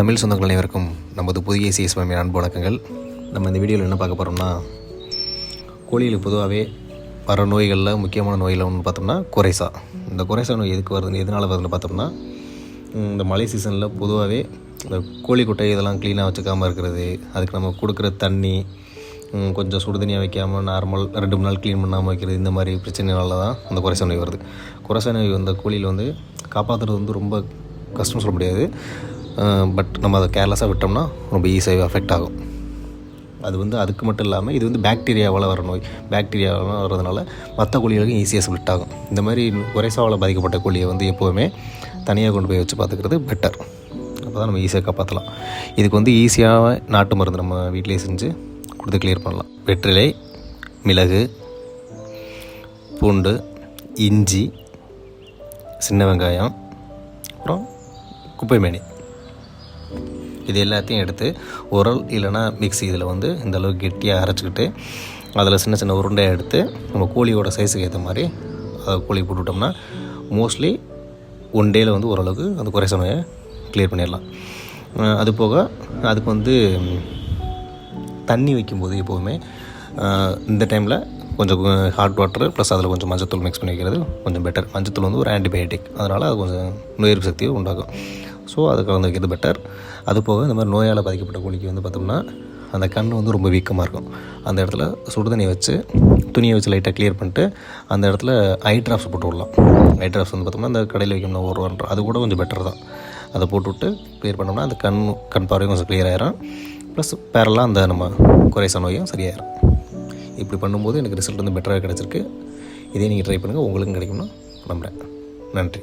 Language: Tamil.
தமிழ் சொந்தங்கள் அனைவருக்கும் நமது புதிய சிஎஸ்எம் அன்பு வணக்கங்கள். நம்ம இந்த வீடியோவில் என்ன பார்க்க போகிறோம்னா கோழிகளுக்கு பொதுவாகவே வர நோய்களில் முக்கியமான நோயில் ஒன்று பார்த்தோம்னா குறைசா. இந்த குறைசா நோய் எதுக்கு வருதுன்னு எதனால் வருதுன்னு பார்த்தோம்னா இந்த மழை சீசனில் பொதுவாகவே இந்த கோழி குட்டை இதெல்லாம் க்ளீனாக வச்சுக்காமல் இருக்கிறது. அதுக்கு நம்ம கொடுக்குற தண்ணி கொஞ்சம் சுடுதண்ணியாக வைக்காமல் நார்மல் ரெண்டு மூணு நாள் க்ளீன் பண்ணாமல் வைக்கிறது இந்த மாதிரி பிரச்சனைனால தான் அந்த குறைசா நோய் வருது. குறைசா நோய் வந்த கோழியில் வந்து காப்பாற்றுறது வந்து ரொம்ப கஷ்டம் சொல்ல முடியாது. பட் நம்ம அதை கேர்லெஸ்ஸாக விட்டோம்னா ரொம்ப ஈஸியாகவே அஃபெக்ட் ஆகும். அது வந்து அதுக்கு மட்டும் இல்லாமல் இது வந்து பாக்டீரியாவால் வர நோய் பாக்டீரியாவால் வர்றதுனால மற்ற கோழிகளுக்கும் ஈஸியாக ஸ்ப்ளிட் ஆகும். இந்த மாதிரி குறைசாவால் பாதிக்கப்பட்ட கோழியை வந்து எப்போவுமே தனியாக கொண்டு போய் வச்சு பார்த்துக்கிறது பெட்டர் அப்போ தான் நம்ம ஈஸியாக காப்பாற்றலாம் இதுக்கு வந்து ஈஸியாக நாட்டு மருந்து நம்ம வீட்டிலேயே செஞ்சு கொடுத்து கிளியர் பண்ணலாம். வெற்றிலை மிளகு பூண்டு இஞ்சி சின்ன வெங்காயம் அப்புறம் குப்பைமேனி. இது எல்லாத்தையும் எடுத்து உரல் இல்லைன்னா மிக்ஸி இதில் வந்து இந்த அளவுக்கு கெட்டியாக அரைச்சிக்கிட்டு அதில் சின்ன சின்ன உருண்டையாக எடுத்து நம்ம கோழியோட சைஸுக்கு ஏற்ற மாதிரி அதை கோழி போட்டுவிட்டோம்னா மோஸ்ட்லி ஒன் டேயில் வந்து ஓரளவுக்கு அந்த குறை சமையை க்ளியர் பண்ணிடலாம் அது போக அதுக்கு வந்து தண்ணி வைக்கும்போது எப்போவுமே இந்த டைமில் கொஞ்சம் ஹாட் வாட்டர் ப்ளஸ் அதில் கொஞ்சம் மஞ்சத்தூள் மிக்ஸ் பண்ணி வைக்கிறது கொஞ்சம் பெட்டர் மஞ்சத்தூள் வந்து ஒரு ஆன்டிபயோட்டிக் அதனால் அது கொஞ்சம் நோய் எதிர்ப்பு சக்தியை உண்டாக்கும். ஸோ அது கலந்து வைக்கிறது பெட்டர் அது போக இந்த மாதிரி நோயால் பாதிக்கப்பட்ட கோழிக்கு வந்து பார்த்தோம்னா அந்த கண் வந்து ரொம்ப வீக்கமாக இருக்கும். அந்த இடத்துல சுடுதண்ணி வச்சு துணியை வச்சு லைட்டாக க்ளியர் பண்ணிட்டு அந்த இடத்துல ஐ ட்ராப்ஸ் போட்டு விடலாம். ஐ ட்ராப்ஸ் வந்து பார்த்தோம்னா அந்த கடையில் வைக்கணும் ஒரு ரூபான்ற அது கூட கொஞ்சம் பெட்டர் தான். அதை போட்டுவிட்டு க்ளியர் பண்ணோம்னா அந்த கண் கண் பார்வையும் கொஞ்சம் க்ளியர் ஆயிரும். ப்ளஸ் பேரெல்லாம் அந்த நம்ம குறைச நோயும் சரியாயிரும். இப்படி பண்ணும்போது எனக்கு ரிசல்ட் வந்து பெட்டராக கிடச்சிருக்கு. இதே நீங்கள் ட்ரை பண்ணுங்கள் உங்களுக்கும் கிடைக்கும்னு நம்புகிறேன் நன்றி.